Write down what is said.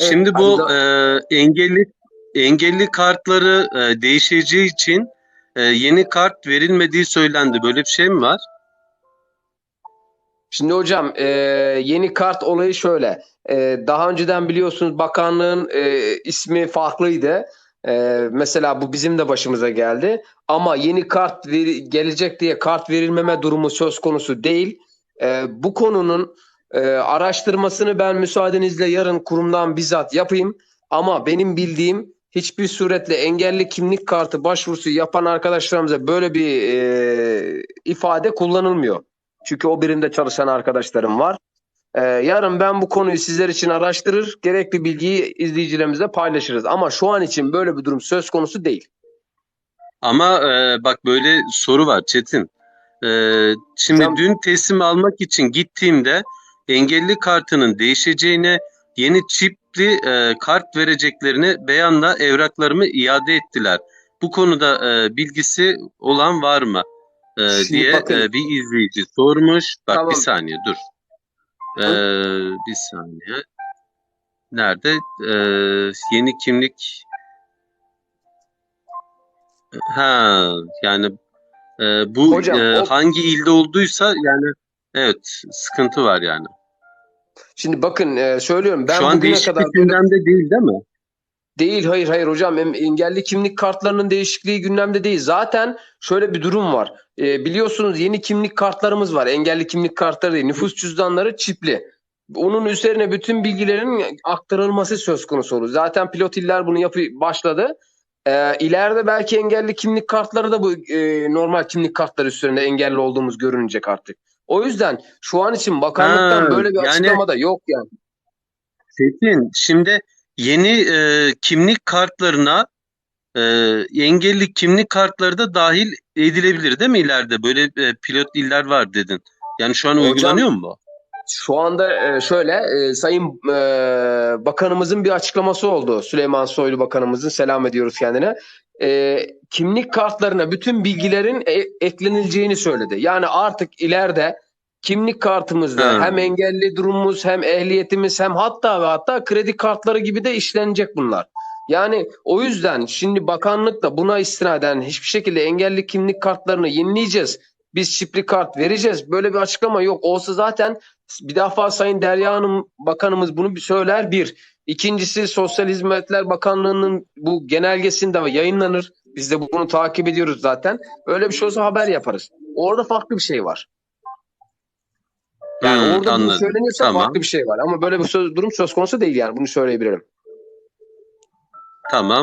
Şimdi bu e, engelli engelli kartları e, değişeceği için e, yeni kart verilmediği söylendi. Böyle bir şey mi var? Şimdi hocam e, yeni kart olayı şöyle. E, daha önceden biliyorsunuz bakanlığın e, ismi farklıydı. E, mesela bu bizim de başımıza geldi. Ama yeni kart veri- gelecek diye kart verilmeme durumu söz konusu değil. E, bu konunun e, araştırmasını ben müsaadenizle yarın kurumdan bizzat yapayım. Ama benim bildiğim hiçbir suretle engelli kimlik kartı başvurusu yapan arkadaşlarımıza böyle bir e, ifade kullanılmıyor. Çünkü o birimde çalışan arkadaşlarım var. Ee, yarın ben bu konuyu sizler için araştırır, gerekli bilgiyi izleyicilerimizle paylaşırız. Ama şu an için böyle bir durum söz konusu değil. Ama e, bak böyle soru var Çetin. E, şimdi Hocam- dün teslim almak için gittiğimde engelli kartının değişeceğine yeni çipli e, kart vereceklerini beyanla evraklarımı iade ettiler. Bu konuda e, bilgisi olan var mı? E, Şimdi diye bakın. e, bir izleyici sormuş. Bak Tamam. bir saniye dur. E, bir saniye. Nerede? E, yeni kimlik Ha yani e, bu Hocam, e, o- hangi ilde olduysa yani evet sıkıntı var yani. Şimdi bakın e, söylüyorum ben Şu an bugüne kadar gündemde değil değil mi? değil hayır hayır hocam engelli kimlik kartlarının değişikliği gündemde değil. Zaten şöyle bir durum var. E, biliyorsunuz yeni kimlik kartlarımız var. Engelli kimlik kartları değil. Nüfus cüzdanları çipli. Onun üzerine bütün bilgilerin aktarılması söz konusu olur. Zaten pilot iller bunu yapı başladı. Ee, ileride belki engelli kimlik kartları da bu e, normal kimlik kartları üzerinde engelli olduğumuz görünecek artık. O yüzden şu an için bakanlıktan Ha, böyle bir yani- açıklama da yok yani. Çetin şimdi yeni e, kimlik kartlarına e, engelli kimlik kartları da dahil edilebilir değil mi ileride? Böyle e, pilot iller var dedin. Yani şu an Hocam- uygulanıyor mu bu? Şu anda e, şöyle e, Sayın e, Bakanımızın bir açıklaması oldu. Süleyman Soylu Bakanımızın selam ediyoruz kendine. Kimlik kartlarına bütün bilgilerin eklenileceğini söyledi. Yani artık ileride kimlik kartımızda Ha. hem engelli durumumuz hem ehliyetimiz hem hatta ve hatta kredi kartları gibi de işlenecek bunlar. Yani o yüzden şimdi bakanlık da buna istinaden hiçbir şekilde engelli kimlik kartlarını yenileyeceğiz. Biz çipli kart vereceğiz. Böyle bir açıklama yok. Olsa zaten bir defa Sayın Derya Hanım Bakanımız bunu bir söyler bir. İkincisi Sosyal Hizmetler Bakanlığı'nın bu genelgesinde yayınlanır. Biz de bunu takip ediyoruz zaten. Öyle bir şey olsa haber yaparız. Orada farklı bir şey var. Yani Hmm, orada bunu anladım. söyleniyorsa Tamam. farklı bir şey var. Ama böyle bir söz, durum söz konusu değil yani. Bunu söyleyebilirim. Tamam.